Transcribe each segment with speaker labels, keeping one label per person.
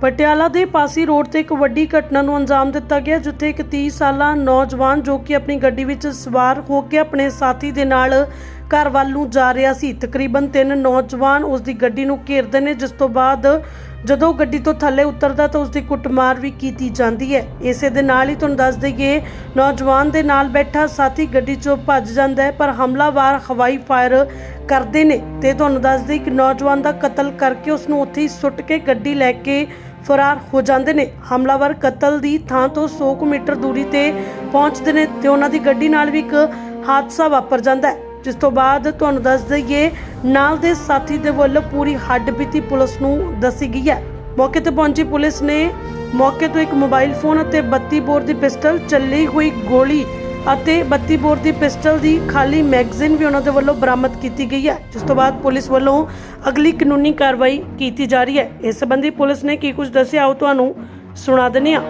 Speaker 1: ਪਟਿਆਲਾ ਦੇ ਪਾਸੀ ਰੋਡ ਤੇ ਇੱਕ ਵੱਡੀ ਘਟਨਾ ਨੂੰ ਅੰਜਾਮ ਦਿੱਤਾ ਗਿਆ, ਜਿੱਥੇ ਇੱਕ 30 ਸਾਲਾ ਨੌਜਵਾਨ ਜੋ ਕਿ ਆਪਣੀ ਗੱਡੀ ਵਿੱਚ ਸਵਾਰ ਹੋ ਕੇ ਆਪਣੇ ਸਾਥੀ ਦੇ ਨਾਲ ਘਰ ਵੱਲ ਨੂੰ ਜਾ ਰਿਹਾ ਸੀ। ਤਕਰੀਬਨ ਤਿੰਨ ਨੌਜਵਾਨ ਉਸ ਦੀ ਗੱਡੀ ਨੂੰ ਘੇਰਦੇ ਨੇ, ਜਿਸ ਤੋਂ ਬਾਅਦ ਜਦੋਂ ਗੱਡੀ ਤੋਂ ਥੱਲੇ ਉਤਰਦਾ ਤਾਂ ਉਸ ਦੀ ਕੁੱਟਮਾਰ ਵੀ ਕੀਤੀ ਜਾਂਦੀ ਹੈ। ਇਸੇ ਦੇ ਨਾਲ ਹੀ ਤੁਹਾਨੂੰ ਦੱਸ ਦਈਏ, ਨੌਜਵਾਨ ਦੇ ਨਾਲ ਬੈਠਾ ਸਾਥੀ ਗੱਡੀ 'ਚੋਂ ਭੱਜ ਜਾਂਦਾ ਹੈ, ਪਰ ਹਮਲਾਵਰ ਹਵਾਈ ਫਾਇਰ ਕਰਦੇ ਨੇ। ਤੇ ਤੁਹਾਨੂੰ ਦੱਸ ਦਈਏ ਕਿ ਨੌਜਵਾਨ ਦਾ ਕਤਲ ਕਰਕੇ ਉਸ ਨੂੰ ਉੱਥੇ ਹੀ ਸੁੱਟ ਕੇ ਗੱਡੀ ਲੈ ਕੇ ਫਰਾਰ ਹੋ ਜਾਂਦੇ ਨੇ। ਹਮਲਾਵਰ ਕਤਲ ਦੀ ਥਾਂ ਤੋਂ 100 ਕੁ ਮੀਟਰ ਦੂਰੀ ਤੇ ਪਹੁੰਚਦੇ ਨੇ ਤੇ ਉਹਨਾਂ ਦੀ ਗੱਡੀ ਨਾਲ ਵੀ ਇੱਕ ਹਾਦਸਾ ਵਾਪਰ ਜਾਂਦਾ ਹੈ। ਜਿਸ ਤੋਂ ਬਾਅਦ ਤੁਹਾਨੂੰ ਦੱਸ ਦਈਏ, ਨਾਲ ਦੇ ਸਾਥੀ ਦੇ ਵੱਲੋਂ ਪੂਰੀ ਹੱਡਬੀਤੀ ਪੁਲਿਸ ਨੂੰ ਦੱਸੀ ਗਈ ਹੈ। ਮੌਕੇ ਤੇ ਪਹੁੰਚੀ ਪੁਲਿਸ ਨੇ ਮੌਕੇ ਤੋਂ ਇੱਕ ਮੋਬਾਈਲ ਫੋਨ ਅਤੇ 32 ਬੋਰ ਦੀ ਪਿਸਟਲ, ਚੱਲੀ ਹੋਈ ਗੋਲੀ ਅਤੇ 32 ਬੋਰ ਦੀ ਪਿਸਟਲ ਦੀ ਖਾਲੀ ਮੈਗਜ਼ੀਨ ਵੀ ਉਹਨਾਂ ਦੇ ਵੱਲੋਂ ਬਰਾਮਦ ਕੀਤੀ ਗਈ ਹੈ, ਜਿਸ ਤੋਂ ਬਾਅਦ ਪੁਲਿਸ ਵੱਲੋਂ ਅਗਲੀ ਕਾਨੂੰਨੀ ਕਾਰਵਾਈ ਕੀਤੀ ਜਾ ਰਹੀ ਹੈ। ਇਸ ਸੰਬੰਧੀ ਪੁਲਿਸ ਨੇ ਕੀ ਕੁਝ ਦੱਸਿਆ ਉਹ ਤੁਹਾਨੂੰ ਸੁਣਾ ਦਿੰਦੇ ਹਾਂ।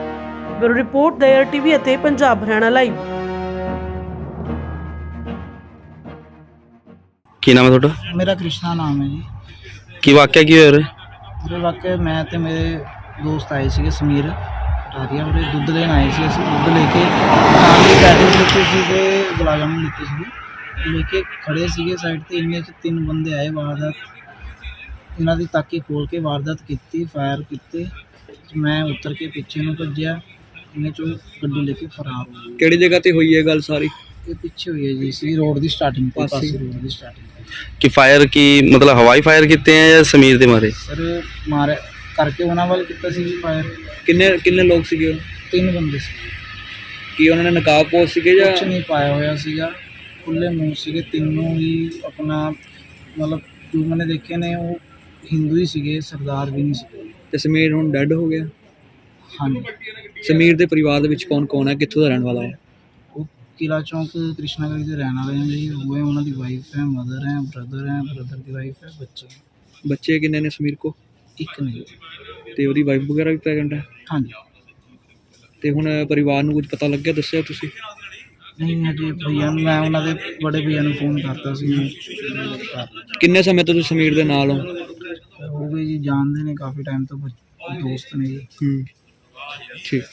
Speaker 1: ਬਿਊਰੋ ਰਿਪੋਰਟ ਏਅਰ ਟੀਵੀ ਅਤੇ ਪੰਜਾਬ ਹਰਿਆਣਾ ਲਾਈਵ।
Speaker 2: ਕੀ ਨਾਮ ਹੈ ਤੁਹਾਡਾ?
Speaker 3: ਮੇਰਾ ਕ੍ਰਿਸ਼ਨਾ ਨਾਮ ਹੈ ਜੀ।
Speaker 2: ਕੀ ਵਾਕਿਆ ਕੀ ਹੋਇਆ ਉਰੇ?
Speaker 3: ਉਹਦੇ ਵਾਕਿਆ ਮੈਂ ਤੇ ਮੇਰੇ ਦੋਸਤ ਆਏ ਸੀਗੇ ਸਮੀਰ ਟਾਰੀਆ ਉਹਦੇ ਦੁੱਧ ਲੈਣ ਆਏ ਸੀ ਅਸੀਂ ਦੁੱਧ ਲੈ ਕੇ ਨਾਲ ਹੀ ਪੈਟਿਸ ਲਿੱਤੇ ਸੀ ਤੇ ਗੁਲਾਬ ਜਾਮੁਨ ਲਿੱਤੇ ਸੀਗੇ ਲੈ ਕੇ ਖੜੇ ਸੀਗੇ ਸਾਈਡ ਤੇ ਇੰਨੇ ਚ ਤਿੰਨ ਬੰਦੇ ਆਏ ਵਾਰਦਾਤ। ਇਹਨਾਂ ਦੀ ਤਾਕੀ ਖੋਲ ਕੇ ਵਾਰਦਾਤ ਕੀਤੀ ਫਾਇਰ ਕੀਤੇ। ਮੈਂ ਉੱਤਰ ਕੇ ਪਿੱਛੇ ਨੂੰ ਭੱਜਿਆ ਇਹਨੇ ਚੋਂ ਗੱਡੀ ਲੈ ਕੇ ਫਰਾਰ ਹੋ ਗਏ
Speaker 2: ਕਿਹੜੀ ਜਗ੍ਹਾ ਤੇ ਹੋਈ ਹੈ ਗੱਲ ਸਾਰੀ?
Speaker 3: ਇਹ ਪਿੱਛੇ ਹੋਈ ਹੈ ਜੀ ਸੀ ਰੋਡ ਦੀ ਸਟਾਰਟਿੰਗ ਤੇ
Speaker 2: ਪਾਸੇ।
Speaker 3: ਪਾਸੇ ਰੋਡ ਦੀ ਸਟਾਰਟਿੰਗ
Speaker 2: ਕਿ ਫਾਇਰ ਕੀ ਮਤਲਬ ਹਵਾਈ ਫਾਇਰ ਕੀਤੇ ਆ ਜਾਂ ਸਮੀਰ ਦੇ ਮਾਰੇ?
Speaker 3: ਸਰ ਮਾਰੇ ਕਰਕੇ ਉਹਨਾਂ ਵੱਲ ਕੀਤਾ ਸੀ ਜੀ ਫਾਇਰ
Speaker 2: ਕਿੰਨੇ ਕਿੰਨੇ ਲੋਕ ਸੀਗੇ ਉਹ?
Speaker 3: ਤਿੰਨ ਬੰਦੇ ਸੀ।
Speaker 2: ਕੀ ਉਹਨਾਂ ਨੇ ਨਕਾਬ ਪੋਸ ਸੀਗੇ ਜਾਂ?
Speaker 3: ਕੁਛ ਨਹੀਂ ਪਾਇਆ ਹੋਇਆ ਸੀਗਾ। ਖੁੱਲੇ ਮੂੰਹ ਸੀਗੇ ਤਿੰਨੋਂ ਹੀ ਆਪਣਾ ਮਤਲਬ ਜੋ ਮੈंने ਦੇਖੇ ਨੇ ਉਹ ਹਿੰਦੂ ਹੀ ਸੀਗੇ ਸਰਦਾਰ ਵੀ ਨਹੀਂ ਸੀਗੇ।
Speaker 2: ਤੇ ਸਮੀਰ ਹੁਣ ਡੈੱਡ ਹੋ ਗਿਆ?
Speaker 3: ਹਾਂਜੀ।
Speaker 2: ਸਮੀਰ ਦੇ ਪਰਿਵਾਰ ਦੇ ਵਿੱਚ ਕੌਣ ਕੌਣ ਹੈ? ਕਿੱਥੋਂ ਦਾ ਰਹਿਣ ਵਾਲਾ ਹੈ?
Speaker 3: ਕਿਲਾ ਚੌਂਕ ਕ੍ਰਿਸ਼ਨਾ ਗਲੀ ਦੇ ਰਹਿਣ ਵਾਲੇ ਨੇ ਜੀ। ਉਹ ਹੈ ਉਹਨਾਂ ਦੀ ਵਾਈਫ ਹੈ ਮਦਰ ਹੈ ਬ੍ਰਦਰ ਹੈ ਬ੍ਰਦਰ ਦੀ ਵਾਈਫ ਹੈ ਬੱਚੇ
Speaker 2: ਬੱਚੇ ਕਿੰਨੇ ਨੇ ਸਮੀਰ ਕੋ?
Speaker 3: ਇੱਕ ਨਹੀਂ
Speaker 2: ਤੇ ਉਹਦੀ ਵਾਈਫ ਵਗੈਰਾ ਵੀ ਪ੍ਰੈਗਨੈਂਟ ਹੈ?
Speaker 3: ਹਾਂਜੀ।
Speaker 2: ਤੇ ਹੁਣ ਪਰਿਵਾਰ ਨੂੰ ਕੁਝ ਪਤਾ ਲੱਗਿਆ ਦੱਸਿਆ ਤੁਸੀਂ?
Speaker 3: ਨਹੀਂ ਹਜੇ ਭਈਆ ਨੂੰ ਮੈਂ ਉਹਨਾਂ ਦੇ ਬੜੇ ਭਈਆ ਨੂੰ ਫੋਨ ਕਰਤਾ ਸੀ।
Speaker 2: ਕਿੰਨੇ ਸਮੇਂ ਤੋਂ ਤੁਸੀਂ ਸਮੀਰ ਦੇ ਨਾਲ ਹੋ?
Speaker 3: ਹੋ ਗਏ ਜੀ ਜਾਣਦੇ ਨੇ ਕਾਫੀ ਟਾਈਮ ਤੋਂ ਦੋਸਤ ਨੇ ਜੀ।
Speaker 2: ਹੂੰ। ਠੀਕ।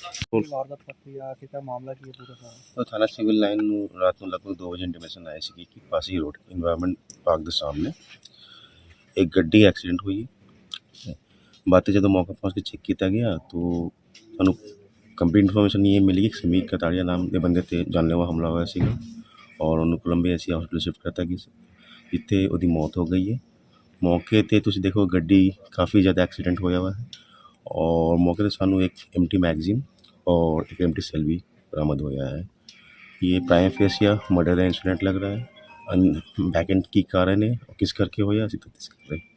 Speaker 3: ਵਾਰਦਾਤ ਪ੍ਰਕਿਰਿਆ ਕਿਤਾ ਮਾਮਲਾ ਕੀ ਹੈ ਪੂਰਾ ਸਾਰਾ?
Speaker 4: ਉਹ ਥਾਣਾ ਸਿਵਲ ਲਾਈਨ ਨੂੰ ਰਾਤ ਨੂੰ ਲਗਭਗ 2 ਵਜੇ ਇੰਟੀਮੇਸ਼ਨ ਆਈ ਸੀ ਕਿ ਪਾਸੀ ਰੋਡ ਇਨਵਾਇਰਨਮੈਂਟ ਪਾਰਕ ਦੇ ਸਾਹਮਣੇ ਇੱਕ ਗੱਡੀ ਐਕਸੀਡੈਂਟ ਹੋਈ ਹੈ। ਬਾਅਦ 'ਚ ਜਦੋਂ ਮੌਕਾ ਪਹੁੰਚ ਕੇ ਚੈੱਕ ਕੀਤਾ ਗਿਆ ਤਾਂ ਸਾਨੂੰ ਕੰਪਲੀਟ ਇਨਫੋਰਮੇਸ਼ਨ ਇਹ ਮਿਲੀ ਕਿ ਸਮੀਰ ਕਤਾੜੀਆ ਨਾਮ ਦੇ ਬੰਦੇ ਤੇ ਜਾਨਲੇਵਾ ਹਮਲਾ ਹੋਇਆ ਸੀਗਾ ਔਰ ਉਹਨੂੰ ਕੋਲੰਬੀਆ ਐਸੀ ਹਸਪੀਟਲ ਸ਼ਿਫਟ ਕਰਤਾ ਗਿਆ ਸੀ। ਜਿੱਥੇ ਉਹਦੀ ਮੌਤ ਹੋ ਗਈ ਹੈ। ਮੌਕੇ ਤੇ ਤੁਸੀਂ ਦੇਖੋ ਗੱਡੀ ਕਾਫੀ ਜ਼ਿਆਦਾ ਐਕਸੀਡੈਂਟ ਹੋਇਆ ਹੋਇਆ ਹੈ और मौके पे सानू एक एम्प्टी मैगजीन और एक एम्प्टी सेल भी बरामद होया है ये प्राइम फेस या मर्डर का इंसिडेंट लग रहा है बैक एंड की कारण है और किस करके होया ਅਸੀਂ ਤਫਤੀਸ਼ ਕਰ ਰਹੇ ਹਾਂ